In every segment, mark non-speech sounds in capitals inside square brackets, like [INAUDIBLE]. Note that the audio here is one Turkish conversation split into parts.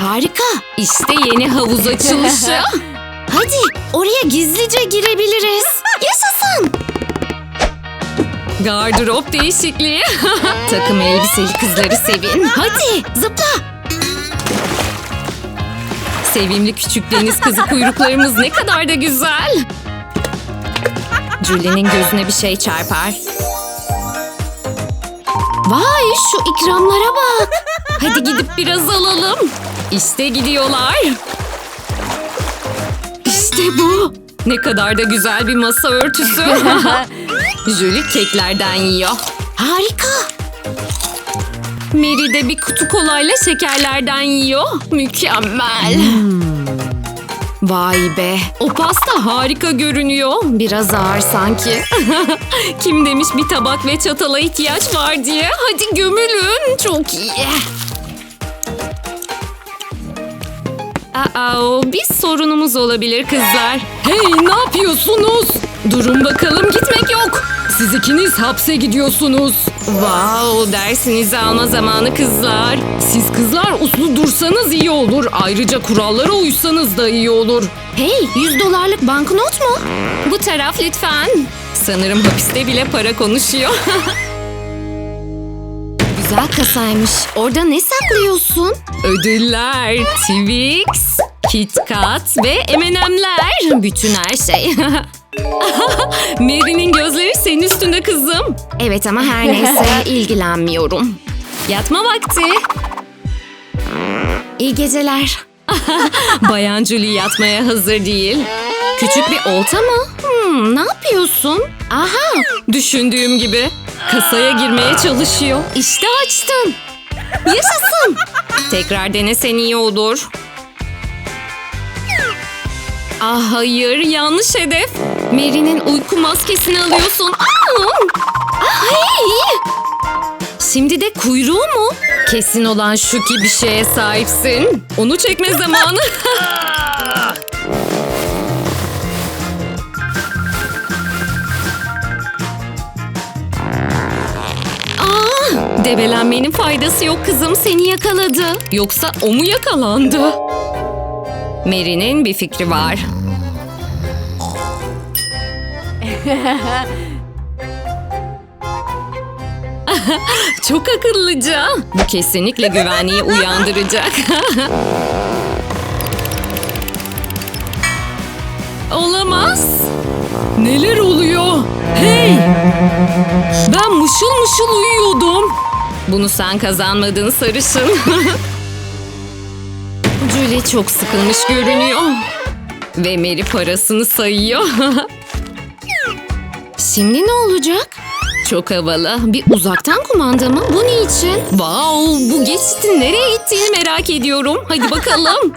Harika. İşte yeni havuz açılışı. [LAUGHS] Hadi oraya gizlice girebiliriz. Yaşasın. Gardırop değişikliği. [LAUGHS] Takım elbiseli kızları sevin. Hadi zıpla. Sevimli küçük deniz kızı kuyruklarımız ne kadar da güzel. Julie'nin gözüne bir şey çarpar. Vay şu ikramlara bak. Hadi gidip biraz alalım. İşte gidiyorlar. İşte bu. Ne kadar da güzel bir masa örtüsü. [LAUGHS] Julie keklerden yiyor. Harika. Mary de bir kutu kolayla şekerlerden yiyor. Mükemmel. Vay be. O pasta harika görünüyor. Biraz ağır sanki. [LAUGHS] Kim demiş bir tabak ve çatala ihtiyaç var diye. Hadi gömülün. Çok iyi. Aa, bir sorunumuz olabilir kızlar. Hey ne yapıyorsunuz? Durun bakalım gitmek yok. Siz ikiniz hapse gidiyorsunuz. Wow dersinizi alma zamanı kızlar. Siz kızlar uslu dursanız iyi olur. Ayrıca kurallara uysanız da iyi olur. Hey 100 dolarlık banknot mu? Bu taraf lütfen. Sanırım hapiste bile para konuşuyor. [LAUGHS] Güzel kasaymış. Orada ne saklıyorsun? Ödüller, Twix, Kit Kat ve M&M'ler. Bütün her şey. [LAUGHS] Mary'nin gözleri senin üstünde kızım. Evet ama her neyse [LAUGHS] ilgilenmiyorum. Yatma vakti. İyi geceler. [LAUGHS] Bayan Julie yatmaya hazır değil. Küçük bir olta mı? Hmm, ne yapıyorsun? Aha Düşündüğüm gibi. Kasaya girmeye çalışıyor. İşte açtın. yaşasın. Tekrar denesen iyi olur. Ah hayır yanlış hedef. Mary'nin uyku maskesini alıyorsun. Aa! Ah, hey! Şimdi de kuyruğu mu? Kesin olan şu ki bir şeye sahipsin. Onu çekme zamanı. [LAUGHS] debelenmenin faydası yok kızım seni yakaladı. Yoksa o mu yakalandı? Mary'nin bir fikri var. [LAUGHS] Çok akıllıca. Bu kesinlikle güvenliği uyandıracak. [LAUGHS] Olamaz. Neler oluyor? Hey! Ben mışıl mışıl uyuyordum. Bunu sen kazanmadın sarışın. [LAUGHS] Julie çok sıkılmış görünüyor. Ve Mary parasını sayıyor. [LAUGHS] Şimdi ne olacak? Çok havalı. Bir uzaktan kumanda mı? Bu ne için? Wow, bu geçitin nereye gittiğini merak ediyorum. Hadi [LAUGHS] bakalım.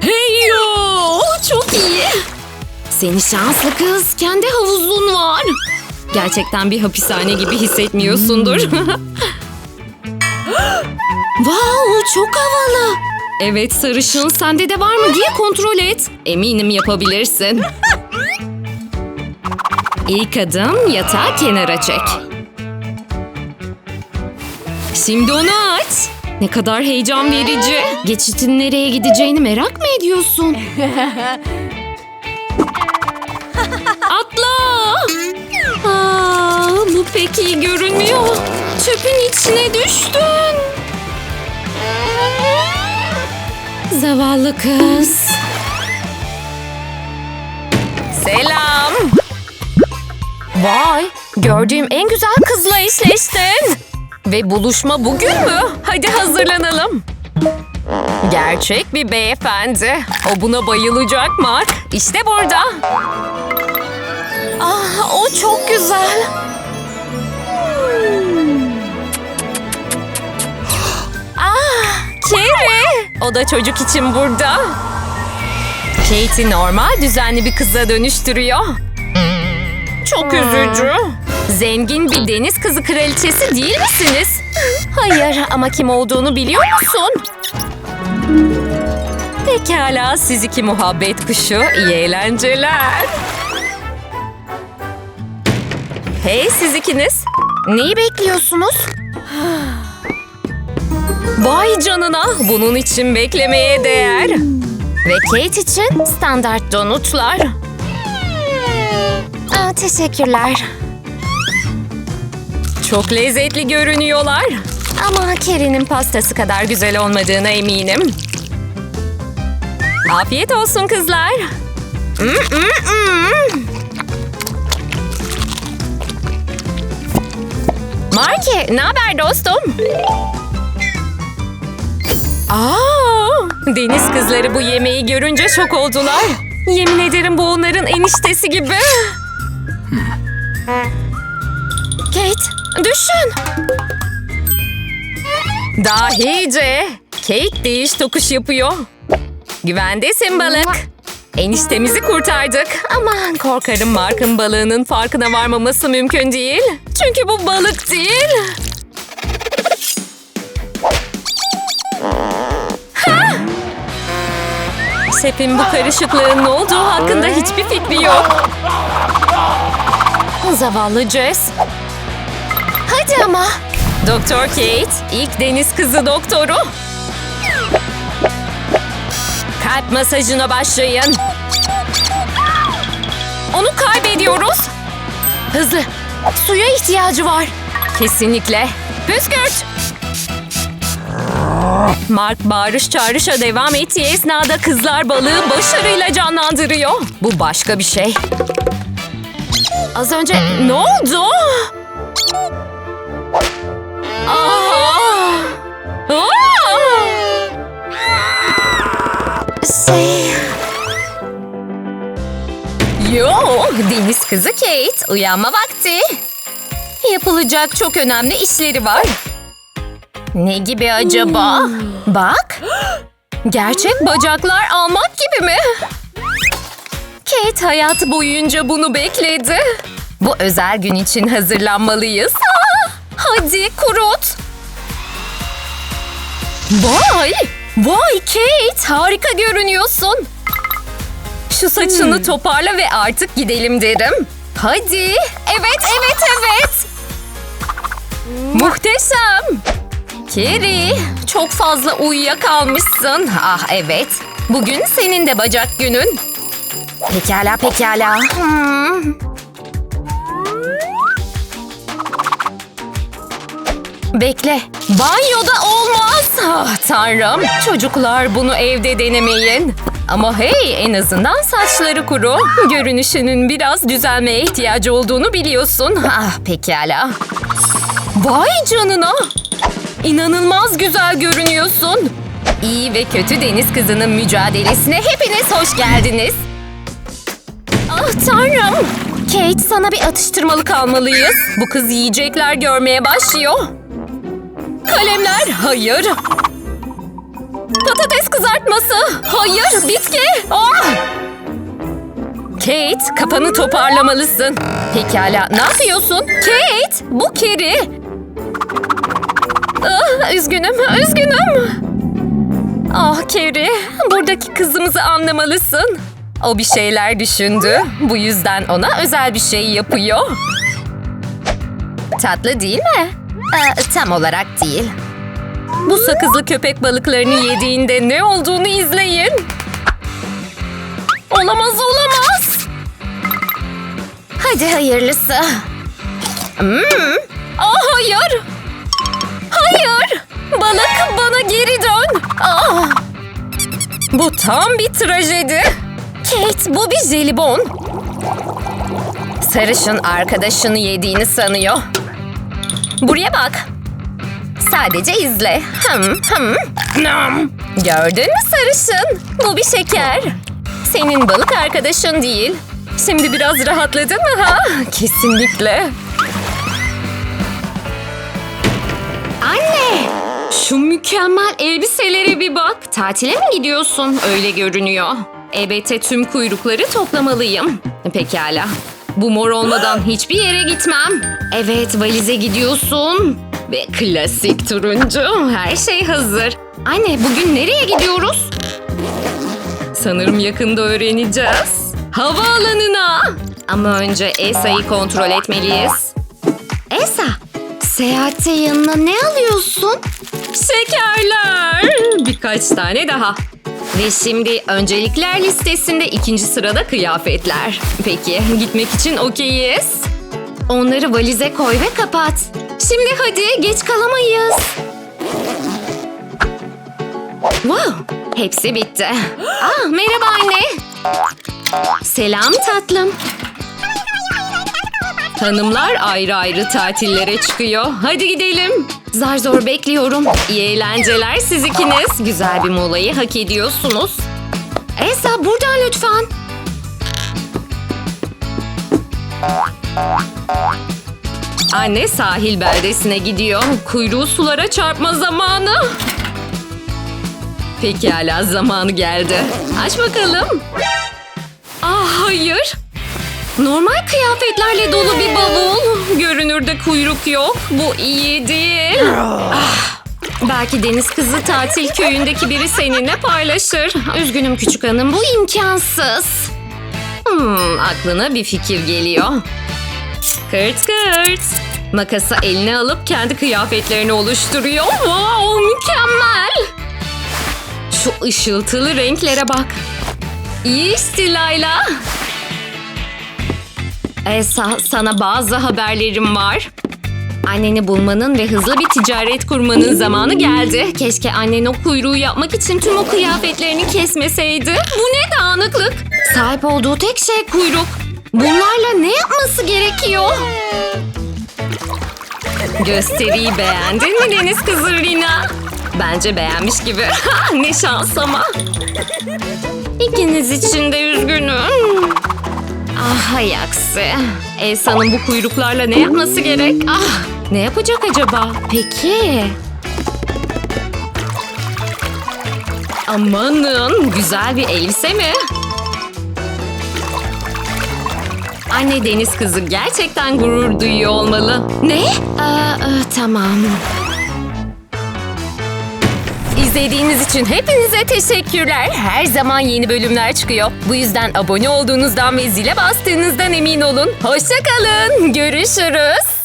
hey yo! Çok iyi. Seni şanslı kız. Kendi havuzun var. Gerçekten bir hapishane gibi hissetmiyorsundur. Wow çok havalı. evet sarışın sende de var mı diye kontrol et. Eminim yapabilirsin. İlk adım yatağı kenara çek. Şimdi onu aç. Ne kadar heyecan verici. Geçitin nereye gideceğini merak mı ediyorsun? [LAUGHS] Atla! Aa, bu pek iyi görünmüyor. Çöpün içine düştün. Zavallı kız. Selam. Vay, gördüğüm en güzel kızla eşleştin. Ve buluşma bugün mü? Hadi hazırlanalım. Gerçek bir beyefendi. O buna bayılacak Mark. İşte burada. Ah, o çok güzel. Ah, Carrie. O da çocuk için burada. Kate'i normal düzenli bir kıza dönüştürüyor. Çok üzücü. Zengin bir deniz kızı kraliçesi değil misiniz? Hayır ama kim olduğunu biliyor musun? Pekala siz iki muhabbet kuşu iyi eğlenceler. Hey siz ikiniz. Neyi bekliyorsunuz? [SIGHS] Vay canına bunun için beklemeye değer. Ve Kate için standart donutlar. Aa, teşekkürler. Çok lezzetli görünüyorlar. Ama Carrie'nin pastası kadar güzel olmadığına eminim. Afiyet olsun kızlar. Mm, mm, mm. Marke, ne haber dostum? Aa, deniz kızları bu yemeği görünce şok oldular. Yemin ederim bu onların eniştesi gibi. Kate, düşün. Dahice. Kate değiş tokuş yapıyor. Güvendesin balık. Eniştemizi kurtardık. Aman korkarım Mark'ın balığının farkına varmaması mümkün değil. Çünkü bu balık değil. Sep'in bu karışıklığın ne olduğu hakkında hiçbir fikri yok. Zavallı Jess. Hadi ama. Doktor Kate, ilk deniz kızı doktoru. Kalp masajına başlayın. Onu kaybediyoruz. Hızlı. Suya ihtiyacı var. Kesinlikle. Püskürt. Mark bağırış çağrışa devam ettiği esnada kızlar balığı başarıyla canlandırıyor. Bu başka bir şey. Az önce ne oldu? Aa! Aa! Şey... Yo, deniz kızı Kate, uyanma vakti. Yapılacak çok önemli işleri var. Ne gibi acaba? Bak. Gerçek bacaklar almak gibi mi? Kate hayatı boyunca bunu bekledi. Bu özel gün için hazırlanmalıyız. Aa, hadi kurut. Vay! Vay Kate! Harika görünüyorsun. Şu saçını toparla ve artık gidelim derim. Hadi. Evet, evet, evet. Muhteşem. Keri, çok fazla uyuyakalmışsın. Ah evet. Bugün senin de bacak günün. Pekala, pekala. Hmm. Bekle. Banyoda olmaz. Ah tanrım. Çocuklar bunu evde denemeyin. Ama hey en azından saçları kuru. Görünüşünün biraz düzelmeye ihtiyacı olduğunu biliyorsun. Ah pekala. Vay canına. İnanılmaz güzel görünüyorsun. İyi ve kötü deniz kızının mücadelesine hepiniz hoş geldiniz. Ah tanrım. Kate sana bir atıştırmalık almalıyız. Bu kız yiyecekler görmeye başlıyor. Kalemler hayır. Patates kızartması. Hayır bitki. Ah! Kate kafanı toparlamalısın. Pekala ne yapıyorsun? Kate bu keri. Ah, üzgünüm üzgünüm. Ah Keri buradaki kızımızı anlamalısın. O bir şeyler düşündü. Bu yüzden ona özel bir şey yapıyor. Tatlı değil mi? Ee, tam olarak değil. Bu sakızlı köpek balıklarını yediğinde ne olduğunu izleyin. Olamaz olamaz. Hadi hayırlısı. Hmm. Hayır. Bana geri dön. Aa. Bu tam bir trajedi. Kate bu bir jelibon. Sarışın arkadaşını yediğini sanıyor. Buraya bak. Sadece izle. Hım hım. Nam. Gördün mü sarışın? Bu bir şeker. Senin balık arkadaşın değil. Şimdi biraz rahatladın mı ha? Kesinlikle. Şu mükemmel elbiselere bir bak. Tatile mi gidiyorsun? Öyle görünüyor. Elbette tüm kuyrukları toplamalıyım. Pekala. Bu mor olmadan hiçbir yere gitmem. Evet, valize gidiyorsun. Ve klasik turuncu. Her şey hazır. Anne, bugün nereye gidiyoruz? Sanırım yakında öğreneceğiz. Havaalanına. Ama önce Esa'yı kontrol etmeliyiz. Esa, seyahatte yanına ne alıyorsun? Şekerler. Birkaç tane daha. Ve şimdi öncelikler listesinde ikinci sırada kıyafetler. Peki gitmek için okeyiz. Onları valize koy ve kapat. Şimdi hadi geç kalamayız. Wow, hepsi bitti. [GASPS] Ah, merhaba anne. Selam tatlım. Hanımlar ayrı ayrı tatillere çıkıyor. Hadi gidelim. Zar zor bekliyorum. İyi eğlenceler siz ikiniz. Güzel bir molayı hak ediyorsunuz. Elsa buradan lütfen. Anne sahil beldesine gidiyor. Kuyruğu sulara çarpma zamanı. Pekala zamanı geldi. Aç bakalım. Ah hayır. Normal kıyafetlerle dolu bir bavul. Görünürde kuyruk yok. Bu iyi değil. Ah, belki deniz kızı tatil köyündeki biri seninle paylaşır. Üzgünüm küçük hanım bu imkansız. Hmm, aklına bir fikir geliyor. Kırt kırt. Makası eline alıp kendi kıyafetlerini oluşturuyor. Wow, mükemmel. Şu ışıltılı renklere bak. İyi işte Layla. Esa, sana bazı haberlerim var. Anneni bulmanın ve hızlı bir ticaret kurmanın zamanı geldi. Keşke annen o kuyruğu yapmak için tüm o kıyafetlerini kesmeseydi. Bu ne dağınıklık? Sahip olduğu tek şey kuyruk. Bunlarla ne yapması gerekiyor? Gösteriyi beğendin mi deniz kızı Rina? Bence beğenmiş gibi. [LAUGHS] ne şans ama. İkiniz için de üzgünüm. Ah hay aksi. Elsa'nın bu kuyruklarla ne yapması gerek? Ah ne yapacak acaba? Peki. Amanın güzel bir elbise mi? Anne deniz kızı gerçekten gurur duyuyor olmalı. Ne? Aa, aa, tamam. İzlediğiniz için hepinize teşekkürler. Her zaman yeni bölümler çıkıyor. Bu yüzden abone olduğunuzdan ve zile bastığınızdan emin olun. Hoşçakalın. Görüşürüz.